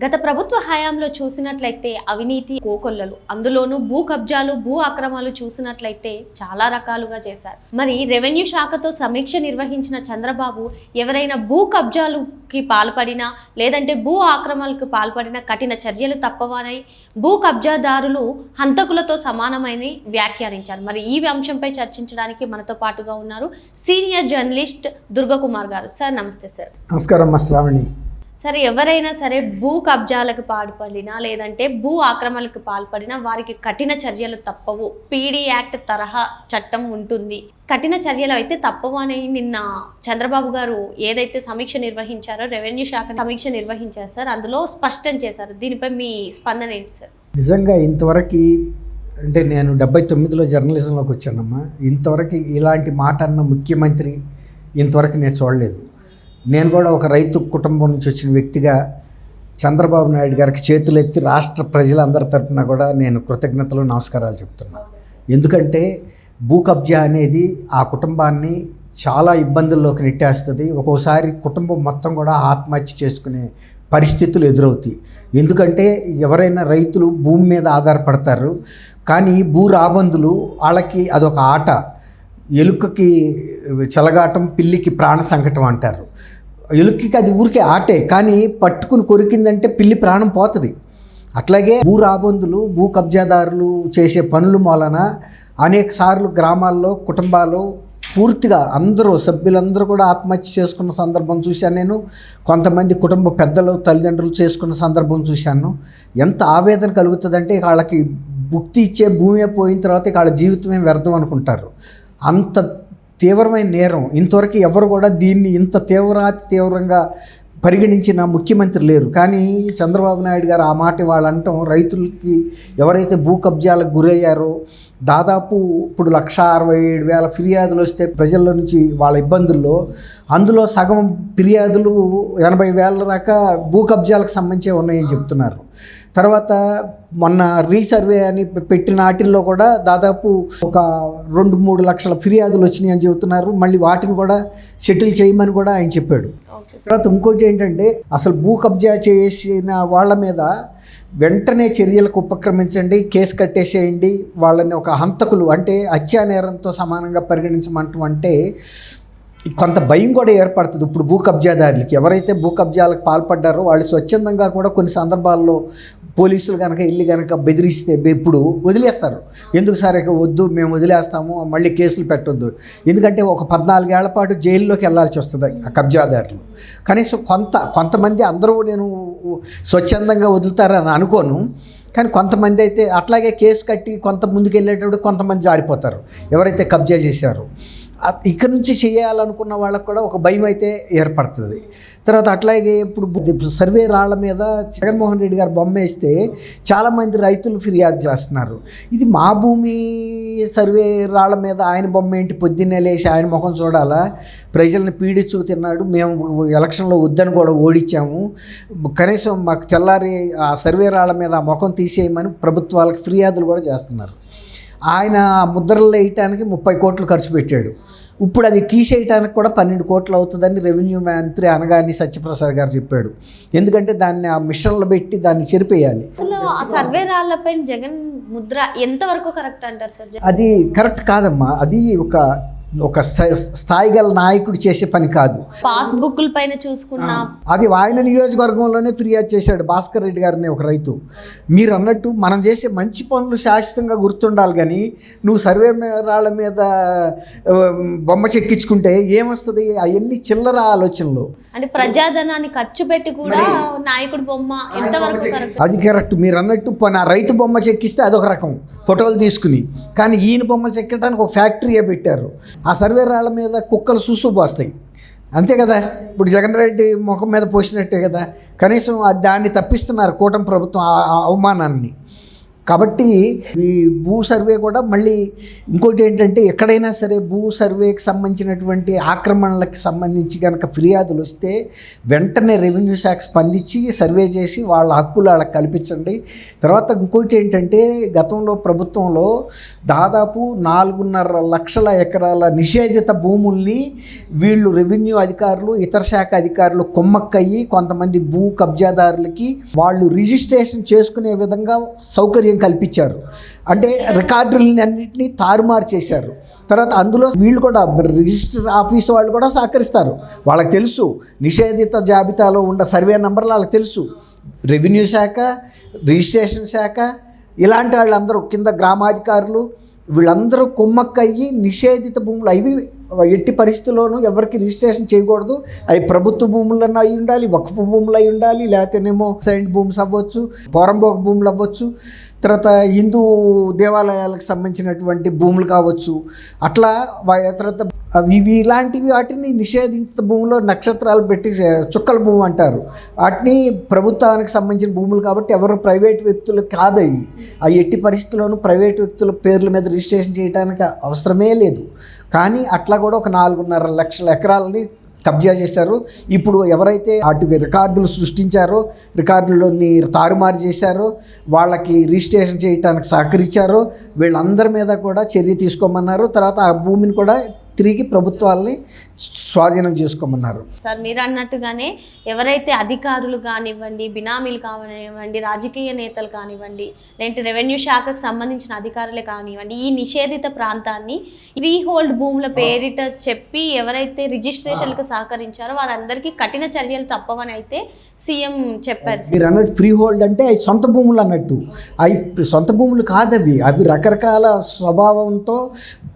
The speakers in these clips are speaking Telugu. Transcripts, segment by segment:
గత ప్రభుత్వ హయాంలో చూసినట్లయితే అవినీతి కోకొల్లలు. అందులోనూ భూ కబ్జాలు భూ అక్రమాలు చూసినట్లయితే చాలా రకాలుగా చేశారు. మరి రెవెన్యూ శాఖతో సమీక్ష నిర్వహించిన చంద్రబాబు ఎవరైనా భూ కబ్జాలుకి పాల్పడినా లేదంటే భూ ఆక్రమాలకు పాల్పడిన కఠిన చర్యలు తప్పవని భూ కబ్జాదారులు హంతకులతో సమానమని వ్యాఖ్యానించారు. మరి ఈ అంశంపై చర్చించడానికి మనతో పాటుగా ఉన్నారు సీనియర్ జర్నలిస్ట్ దుర్గకుమార్ గారు. సార్ నమస్తే సార్. నమస్కారం శ్రావణి. సరే ఎవరైనా సరే భూ కబ్జాలకు పాల్పడినా లేదంటే భూ ఆక్రమణలకు పాల్పడినా వారికి కఠిన చర్యలు తప్పవు. పీడీ యాక్ట్ తరహా చట్టం ఉంటుంది. కఠిన చర్యలు అయితే తప్పవు అని నిన్న చంద్రబాబు గారు ఏదైతే సమీక్ష నిర్వహించారో రెవెన్యూ శాఖ సమీక్ష నిర్వహించారు సార్ అందులో స్పష్టం చేశారు. దీనిపై మీ స్పందన ఏంటి సార్? నిజంగా ఇంతవరకు అంటే నేను డెబ్బై తొమ్మిదిలో జర్నలిజంలోకి వచ్చానమ్మా. ఇంతవరకు ఇలాంటి మాట అన్న ముఖ్యమంత్రి ఇంతవరకు నేను చూడలేదు. నేను కూడా ఒక రైతు కుటుంబం నుంచి వచ్చిన వ్యక్తిగా చంద్రబాబు నాయుడు గారికి చేతులు ఎత్తి రాష్ట్ర ప్రజలందరి తరఫున కూడా నేను కృతజ్ఞతలు నమస్కారాలు చెప్తున్నాను ఎందుకంటే భూ కబ్జా అనేది ఆ కుటుంబాన్ని చాలా ఇబ్బందుల్లోకి నెట్టేస్తుంది. ఒక్కోసారి కుటుంబం మొత్తం కూడా ఆత్మహత్య చేసుకునే పరిస్థితులు ఎదురవుతాయి. ఎందుకంటే ఎవరైనా రైతులు భూమి మీద ఆధారపడతారు. కానీ భూ రాబందులు వాళ్ళకి అదొక ఆట. ఎలుకకి చెలగాటం పిల్లికి ప్రాణ సంకటం అంటారు. ఎలుకకి అది ఊరికే ఆటే కానీ పట్టుకుని కొరికిందంటే పిల్లి ప్రాణం పోతుంది. అట్లాగే భూ రాబందులు భూ కబ్జాదారులు చేసే పనుల మూలన అనేక సార్లు గ్రామాల్లో కుటుంబాలు పూర్తిగా అందరూ సభ్యులందరూ కూడా ఆత్మహత్య చేసుకున్న సందర్భం చూశాను నేను. కొంతమంది కుటుంబ పెద్దలు తల్లిదండ్రులు చేసుకున్న సందర్భం చూశాను. ఎంత ఆవేదన కలుగుతుందంటే వాళ్ళకి భుక్తి ఇచ్చే భూమి పోయిన తర్వాత వాళ్ళ జీవితమే వ్యర్థం అనుకుంటారు. అంత తీవ్రమైన నేరం. ఇంతవరకు ఎవరు కూడా దీన్ని ఇంత తీవ్రాతి తీవ్రంగా పరిగణించిన ముఖ్యమంత్రి లేరు. కానీ చంద్రబాబు నాయుడు గారు ఆ మాట వాళ్ళు రైతులకి ఎవరైతే భూ కబ్జాలకు గురయ్యారో దాదాపు ఇప్పుడు లక్ష అరవై ఏడు వేల ఫిర్యాదులు వస్తే ప్రజల నుంచి వాళ్ళ ఇబ్బందుల్లో అందులో సగం ఫిర్యాదులు ఎనభై వేల దాకా భూ కబ్జాలకు సంబంధించి ఉన్నాయని చెప్తున్నారు. తర్వాత మొన్న రీసర్వే అని పెట్టిన వాటిల్లో కూడా దాదాపు ఒక రెండు మూడు లక్షల ఫిర్యాదులు వచ్చినాయి అని చెబుతున్నారు. మళ్ళీ వాటిని కూడా సెటిల్ చేయమని కూడా ఆయన చెప్పాడు. తర్వాత ఇంకోటి ఏంటంటే అసలు భూ కబ్జా చేసిన వాళ్ళ మీద వెంటనే చర్యలకు ఉపక్రమించండి కేసు కట్టేసేయండి వాళ్ళని ఒక హంతకులు అంటే హత్యా నేరంతో సమానంగా పరిగణించమంటం అంటే కొంత భయం కూడా ఏర్పడుతుంది ఇప్పుడు భూ కబ్జాదారులకి. ఎవరైతే భూ కబ్జాలకు పాల్పడ్డారో వాళ్ళు స్వచ్ఛందంగా కూడా కొన్ని సందర్భాల్లో పోలీసులు కనుక వెళ్ళి కనుక బెదిరిస్తే ఇప్పుడు వదిలేస్తారు. ఎందుకు సార్ ఇక వద్దు మేము వదిలేస్తాము మళ్ళీ కేసులు పెట్టొద్దు. ఎందుకంటే ఒక పద్నాలుగేళ్ళ పాటు జైల్లోకి వెళ్ళాల్సి వస్తుంది ఆ కబ్జాదారులు. కనీసం కొంత కొంతమంది అందరూ నేను స్వచ్ఛందంగా వదులుతారని అనుకోను. కానీ కొంతమంది అయితే అట్లాగే కేసు కట్టి కొంత ముందుకు వెళ్ళేటప్పుడు కొంతమంది జారిపోతారు. ఎవరైతే కబ్జా చేశారో. ఆ- ఇక్కడ నుంచి చేయాలనుకున్న వాళ్ళకు కూడా ఒక భయం అయితే ఏర్పడుతుంది. తర్వాత అట్లాగే ఇప్పుడు ఇప్పుడు సర్వే రాళ్ళ మీద జగన్మోహన్ రెడ్డి గారు బొమ్మ వేస్తే చాలామంది రైతులు ఫిర్యాదు చేస్తున్నారు. ఇది మా భూమి సర్వే రాళ్ళ మీద ఆయన బొమ్మ ఏంటి? పొద్దున్నే లేచి ఆయన ముఖం చూడాలా? ప్రజల్ని పీడించు తిన్నాడు. మేము ఎలక్షన్లో వద్దని కూడా ఓడించాము కనీసం మాకు తెల్లారి ఆ సర్వే రాళ్ళ మీద ఆ ముఖం తీసేయమని ప్రభుత్వాలకు ఫిర్యాదులు కూడా చేస్తున్నారు. ఆయన ముద్రలు వేయటానికి ముప్పై కోట్లు ఖర్చు పెట్టాడు. ఇప్పుడు అది తీసేయటానికి కూడా పన్నెండు కోట్లు అవుతుందని రెవెన్యూ మంత్రి అనగాని సత్యప్రసాద్ గారు చెప్పాడు. ఎందుకంటే దాన్ని ఆ మిషన్లో పెట్టి దాన్ని చెరిపేయాలి. సర్వే రాళ్ళపై జగన్ ముద్ర ఎంతవరకు కరెక్ట్ అంటారు సార్ అది కరెక్ట్ కాదమ్మా. అది ఒక ఒక స్థాయి గల నాయకుడు చేసే పని కాదు. పాస్ బుక్ల పైన చూసుకున్నా అది ఆయన నియోజకవర్గంలోనే ఫిర్యాదు చేశాడు భాస్కర్ రెడ్డి గారిని ఒక రైతు. మీరు అన్నట్టు మనం చేసే మంచి పనులు శాశ్వతంగా గుర్తుండాలి కానీ నువ్వు సర్వే రాళ్ళ మీద బొమ్మ చెక్కించుకుంటే ఏమొస్తుంది? అవన్నీ చిల్లర ఆలోచనలు. అంటే ప్రజాధనాన్ని ఖర్చు పెట్టి కూడా నాయకుడి బొమ్మ ఎంతవరకు అది కరెక్ట్. మీరు అన్నట్టు రైతు బొమ్మ చెక్కిస్తే అదొక రకం. ఫోటోలు తీసుకుని. కానీ ఈయన బొమ్మలు చెక్కడానికి ఒక ఫ్యాక్టరీయే పెట్టారు. ఆ సర్వే రాళ్ళ మీద కుక్కలు చూసు పోస్తాయి అంతే కదా? ఇప్పుడు జగన్ రెడ్డి ముఖం మీద పోసినట్టే కదా? కనీసం దాన్ని తప్పిస్తున్నారు కూటమి ప్రభుత్వం అవమానాన్ని. కాబట్టి ఈ భూ సర్వే కూడా మళ్ళీ ఇంకోటి ఏంటంటే ఎక్కడైనా సరే భూ సర్వేకి సంబంధించినటువంటి ఆక్రమణలకు సంబంధించి కనుక ఫిర్యాదులు వస్తే వెంటనే రెవెన్యూ శాఖ స్పందించి సర్వే చేసి వాళ్ళ హక్కులు వాళ్ళకి కల్పించండి. తర్వాత ఇంకోటి ఏంటంటే గతంలో ప్రభుత్వంలో దాదాపు నాలుగున్నర లక్షల ఎకరాల నిషేధిత భూముల్ని వీళ్ళు రెవెన్యూ అధికారులు ఇతర శాఖ అధికారులు కొమ్మక్కయ్యి కొంతమంది భూ కబ్జాదారులకి వాళ్ళు రిజిస్ట్రేషన్ చేసుకునే విధంగా సౌకర్యం కల్పించారు. అంటే రికార్డులని అన్నింటినీ తారుమారు చేశారు. తర్వాత అందులో వీళ్ళు కూడా రిజిస్టర్ ఆఫీస్ వాళ్ళు కూడా సహకరిస్తారు. వాళ్ళకి తెలుసు. నిషేధిత జాబితాలో ఉన్న సర్వే నెంబర్లు వాళ్ళకి తెలుసు. రెవెన్యూ శాఖ రిజిస్ట్రేషన్ శాఖ ఇలాంటి వాళ్ళందరూ కింద గ్రామాధికారులు వీళ్ళందరూ కుమ్మక్కయ్యి నిషేధిత భూములు అవి ఎట్టి పరిస్థితుల్లోనూ ఎవరికి రిజిస్ట్రేషన్ చేయకూడదు. అవి ప్రభుత్వ భూములను అయి ఉండాలి వక్ఫ్ భూములు అయి ఉండాలి లేకపోతేనేమో సైంట్ భూమ్స్ అవ్వచ్చు పోరంబోక భూములు అవ్వచ్చు. తర్వాత హిందూ దేవాలయాలకు సంబంధించినటువంటి భూములు కావచ్చు అట్లా తర్వాత అవి ఇవి ఇలాంటివి వాటిని నిషేధించిన భూమిలో నక్షత్రాలు పెట్టి చుక్కల భూమి అంటారు. వాటిని ప్రభుత్వానికి సంబంధించిన భూములు కాబట్టి ఎవరు ప్రైవేట్ వ్యక్తులు కాదయ్యి ఆ ఎట్టి పరిస్థితుల్లోనూ ప్రైవేట్ వ్యక్తుల పేర్ల మీద రిజిస్ట్రేషన్ చేయడానికి అవసరమే లేదు. కానీ అట్లా కూడా ఒక నాలుగున్నర లక్షల ఎకరాలని కబ్జా చేశారు. ఇప్పుడు ఎవరైతే వాటి రికార్డులు సృష్టించారో రికార్డులని తారుమారు చేశారో వాళ్ళకి రిజిస్ట్రేషన్ చేయడానికి సహకరించారో వీళ్ళందరి మీద కూడా చర్య తీసుకోమన్నారు. తర్వాత ఆ భూమిని కూడా తిరిగి ప్రభుత్వాలని స్వాధీనం చేసుకోమన్నారు. సార్ మీరు అన్నట్టుగానే ఎవరైతే అధికారులు కానివ్వండి బినామీలు కానివ్వండి రాజకీయ నేతలు కానివ్వండి లేదంటే రెవెన్యూ శాఖకు సంబంధించిన అధికారులే కానివ్వండి ఈ నిషేధిత ప్రాంతాన్ని ఫ్రీ హోల్డ్ భూముల పేరిట చెప్పి ఎవరైతే రిజిస్ట్రేషన్లకు సహకరించారో వారందరికీ కఠిన చర్యలు తప్పవని అయితే సీఎం చెప్పారు మీరు అన్నట్టు ఫ్రీ హోల్డ్ అంటే అవి సొంత భూములు అన్నట్టు. అవి సొంత భూములు కాదవి అవి. రకరకాల స్వభావంతో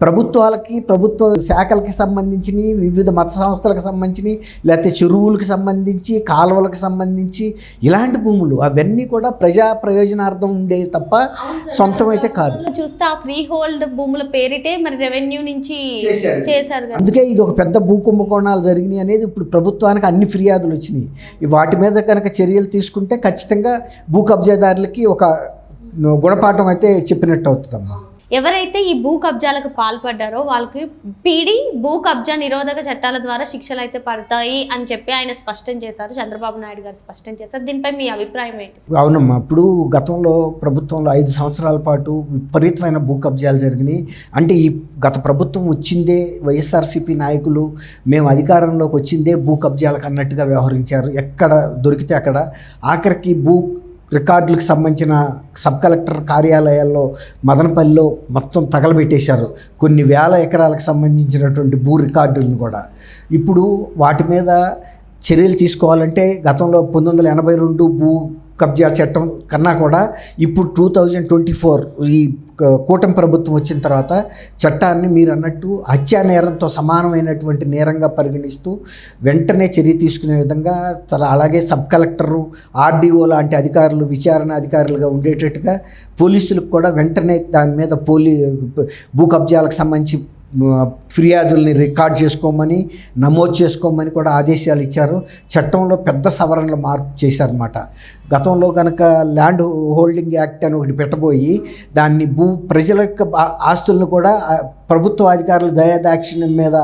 ప్రభుత్వాలకి ప్రభుత్వ శాఖలకి సంబంధించినవి వివిధ మత సంస్థలకు సంబంధించినవి లేకపోతే చెరువులకు సంబంధించి కాలువలకు సంబంధించి ఇలాంటి భూములు అవన్నీ కూడా ప్రజా ప్రయోజనార్థం ఉండేవి తప్ప సొంతం అయితే కాదు. చూస్తే ఆ ఫ్రీ హోల్డ్ భూముల పేరిటే మరి రెవెన్యూ నుంచి చేశారు. అందుకే ఇది ఒక పెద్ద భూ కుంభకోణాలు జరిగినాయి అనేది ఇప్పుడు ప్రభుత్వానికి అన్ని ఫిర్యాదులు వచ్చినాయి. వాటి మీద కనుక చర్యలు తీసుకుంటే ఖచ్చితంగా భూ కబ్జాదారులకి ఒక గుణపాఠం అయితే చెప్పినట్టు అవుతుందమ్మా. ఎవరైతే ఈ భూ కబ్జాలకు పాల్పడ్డారో వాళ్ళకి పీడి భూ కబ్జా నిరోధక చట్టాల ద్వారా శిక్షలు అయితే పడతాయి అని చెప్పి ఆయన స్పష్టం చేశారు. చంద్రబాబు నాయుడు గారు స్పష్టం చేశారు. దీనిపై మీ అభిప్రాయం ఏంటి? అవునమ్మా అప్పుడు గతంలో ప్రభుత్వంలో ఐదు సంవత్సరాల పాటు విపరీతమైన భూ కబ్జాలు జరిగినాయి. అంటే ఈ గత ప్రభుత్వం వచ్చిందే వైఎస్ఆర్సీపీ నాయకులు మేము అధికారంలోకి వచ్చిందే భూ కబ్జాలకు అన్నట్టుగా వ్యవహరించారు. ఎక్కడ దొరికితే అక్కడ ఆఖరికి భూ రికార్డులకు సంబంధించిన సబ్ కలెక్టర్ కార్యాలయాల్లో మదనపల్లిలో మొత్తం తగలబెట్టేశారు. కొన్ని వేల ఎకరాలకు సంబంధించినటువంటి భూ రికార్డులను కూడా. ఇప్పుడు వాటి మీద చర్యలు తీసుకోవాలంటే గతంలో పంతొమ్మిది వందల ఎనభై రెండు భూ కబ్జా చట్టం కన్నా కూడా ఇప్పుడు టూ థౌజండ్ ట్వంటీ ఫోర్ ఈ కూటమి ప్రభుత్వం వచ్చిన తర్వాత చట్టాన్ని మీరు అన్నట్టు హత్యా నేరంతో సమానమైనటువంటి నేరంగా పరిగణిస్తూ వెంటనే చర్య తీసుకునే విధంగా తల- అలాగే సబ్ కలెక్టరు ఆర్డీఓ లాంటి అధికారులు విచారణ అధికారులుగా ఉండేటట్టుగా పోలీసులకు కూడా వెంటనే దాని మీద పోలీ భూ కబ్జాలకు సంబంధించి ఫిర్యాదుల్ని రికార్డ్ చేసుకోమని నమోదు చేసుకోమని కూడా ఆదేశాలు ఇచ్చారు. చట్టంలో పెద్ద సవరణలు మార్పు చేశారన్నమాట. గతంలో కనుక ల్యాండ్ హోల్డింగ్ యాక్ట్ అని ఒకటి పెట్టబోయి దాన్ని భూ ప్రజల యొక్క ఆస్తులను కూడా ప్రభుత్వ అధికారుల దయాదాక్షిణ్యం మీద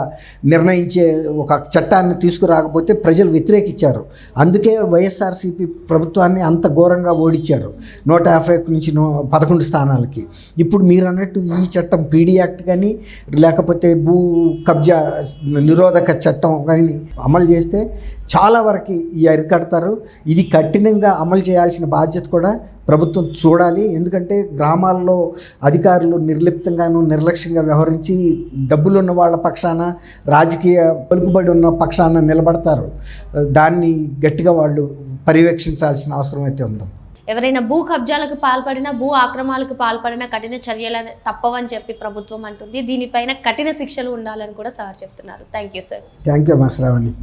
నిర్ణయించే ఒక చట్టాన్ని తీసుకురాకపోతే ప్రజలు వ్యతిరేకించారు అందుకే వైఎస్ఆర్సీపీ ప్రభుత్వాన్ని అంత ఘోరంగా ఓడించారు. నూట యాభై నుంచి పదకొండు స్థానాలకి. ఇప్పుడు మీరు అన్నట్టు ఈ చట్టం పీడీ యాక్ట్ కానీ లేకపోతే భూ కబ్జా నిరోధక చట్టం కానీ అమలు చేస్తే చాలా వరకు ఈ అరికడతారు. ఇది కఠినంగా అమలు చేయాల్సిన బాధ్యత కూడా ప్రభుత్వం చూడాలి. ఎందుకంటే గ్రామాల్లో అధికారులు నిర్లిప్తంగాను నిర్లక్ష్యంగా వ్యవహరించి డబ్బులు ఉన్న వాళ్ళ పక్షాన రాజకీయ పలుకుబడి ఉన్న పక్షాన నిలబడతారు. దాన్ని గట్టిగా వాళ్ళు పర్యవేక్షించాల్సిన అవసరం అయితే ఉందాం. ఎవరైనా భూ కబ్జాలకు పాల్పడినా భూ ఆక్రమాలకు పాల్పడినా కఠిన చర్యలు తప్పవని చెప్పి ప్రభుత్వం అంటుంది. దీనిపైన కఠిన శిక్షలు ఉండాలని కూడా సార్ చెప్తున్నారు. Thank you sir thank you Shravani.